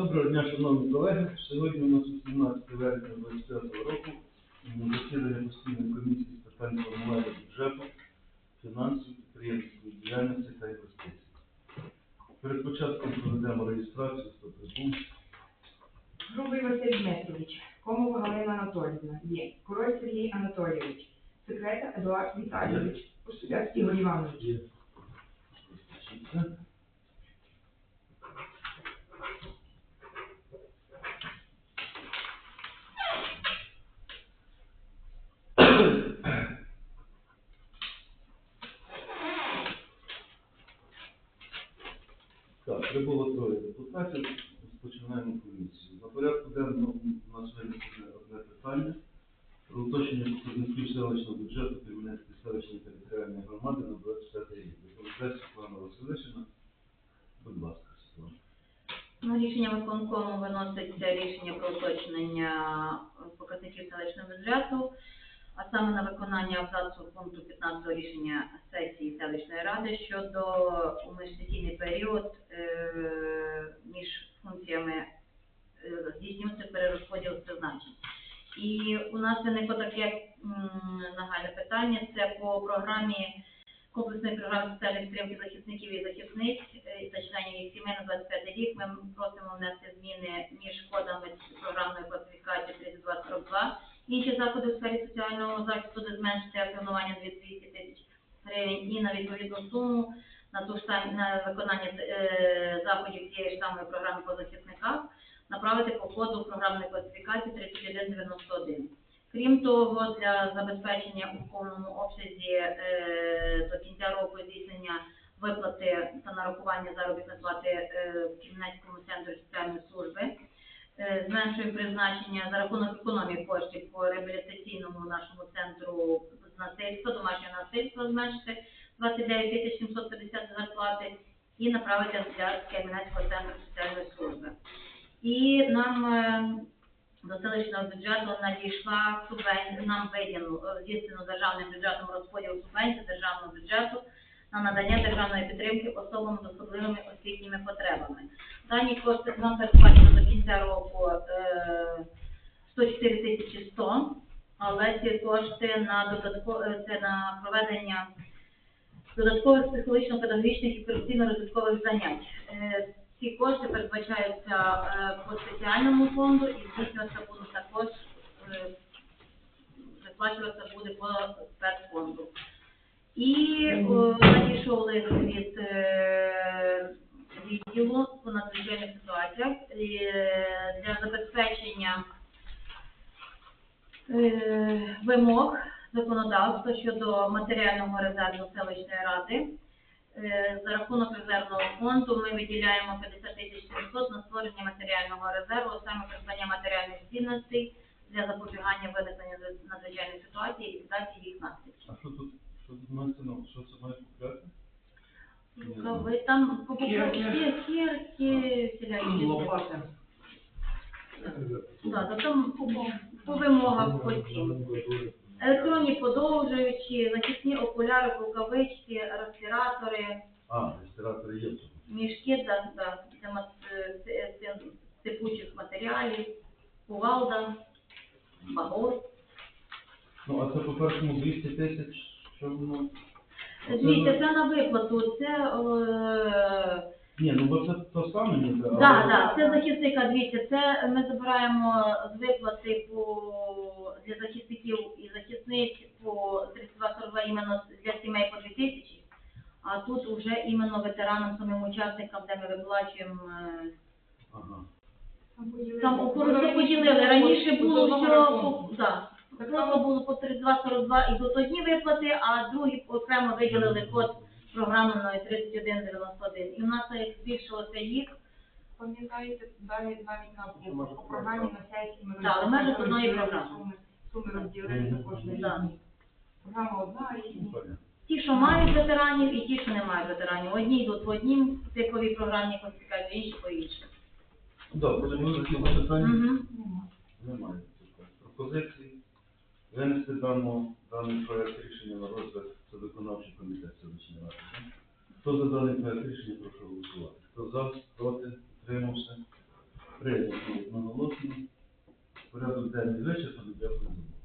Доброго дня, шановні колеги. Сьогодні у нас 18 вересня 2025 року засідання постійної комісії з питань формування бюджету, фінансів, підприємницької діяльності та інвестицій. Перед початком проведемо реєстрацію, хто прибув. Грубий Василь Дмитрович, Комова Галина Анатоліївна, є. Король Сергій Анатолійович, секретар Едуард Віталійович, Посудяк Ігор Іванович. Є. Розпочніться. Так, прибуло троє депутатів. Розпочинаємо комісію. На порядку денному у нас винесено одне питання про уточнення показників селищного бюджету Кремінецької селищної територіальної громади на 25 рік. Доповідає Світлана Василишина. Будь ласка, Світлана. Ну, рішення виконкому виноситься рішення про уточнення показників селищного бюджету, а саме на виконання абзацу пункту 15 рішення сесії селищної ради щодо у період е, між функціями е, здійснюється перерозподіл призначень. І у нас виникло таке нагальне питання, це по програмі комплексної програми соціальної підтримки захисників і захисниць е, та членів їх сімей на 25 рік. Ми просимо внести зміни між кодами програмної класифікації 3242. Інші заходи у сфері соціального захисту, де зменшити асигнування 200 тисяч гривень і на відповідну суму на ту ж сам- на виконання е, заходів цієї ж самої програми по захисниках направити по коду програмної класифікації 3191. Крім того, для забезпечення у повному обсязі е, до кінця року здійснення виплати та нарахування заробітної плати е, в Кімнацькому центрі соціальної служби, е, зменшуємо призначення за рахунок економії коштів по реабілітаційному нашому центру насильства, домашнього насильства зменшити 29 тисяч 750 зарплати і направити для Кремінецького центру соціальної служби. І нам е, до селищного бюджету надійшла субвенція, нам виділено, е, здійснено державним бюджетом розподіл субвенцій державного бюджету на надання державної підтримки особам з особливими освітніми потребами. Дані кошти нам передбачено до кінця року е, 104 тисячі 100, але ці кошти на е, це на проведення додаткових психологічно-педагогічних і корекційно-розвиткових занять. Е, Ці кошти передбачаються е, по спеціальному фонду і здійснюватися будуть також е, виплачуватися буде по спецфонду. І надійшов лист від е, відділу по надзвичайних ситуаціях е, для забезпечення е, вимог законодавства щодо матеріального резерву селищної ради. Е, За рахунок резервного фонду ми виділяємо 50 тисяч 700 на створення матеріального резерву, саме придбання матеріальних цінностей для запобігання виникнення надзвичайних ситуацій і ліквідації їх наслідків. А що тут? Що це має Рукави там покупки, кірки, всілякі. Да, то там по, по вимогах по цим. Електронні подовжуючі, захисні окуляри, рукавички, респіратори, А, реєстратори є мішки для, для, для мат- е, е, е, сипучих матеріалів, кувалда, багор. Ну, а це по першому 200 тисяч, що воно? Дивіться, це на виплату, це е, Ні, ну бо це то саме ніби. але- Да, да, це захисника, дивіться, це ми забираємо з виплати по для захисників і захисниць по 3242 іменно для сімей по 2 тисячі, а тут вже іменно ветеранам, самим учасникам, де ми виплачуємо. е, Ага. Там просто поділили. Раніше було все по да. Просто було по 3242 і до одні виплати, а другі окремо виділили код програмної 3191. І в нас як збільшилося їх, Пам'ятаєте, далі навіть на по, програмі на сесії ми Так, але в межах одної програми. Суми розділили за кожний рік. Програма одна Ну, різні. понятно. ті, що мають ветеранів, і ті, що не мають ветеранів. Одні йдуть по одній типовій програмній класифікації, інші по іншій. Добре, ну, які питання? Немає. Винести дану, даний проект рішення на розгляд це виконавчий комітет селищної ради. Хто за даний проект рішення, прошу голосувати. Хто за, проти, утримався? одноголосно. Порядок денний вичерпаний, Дякую за.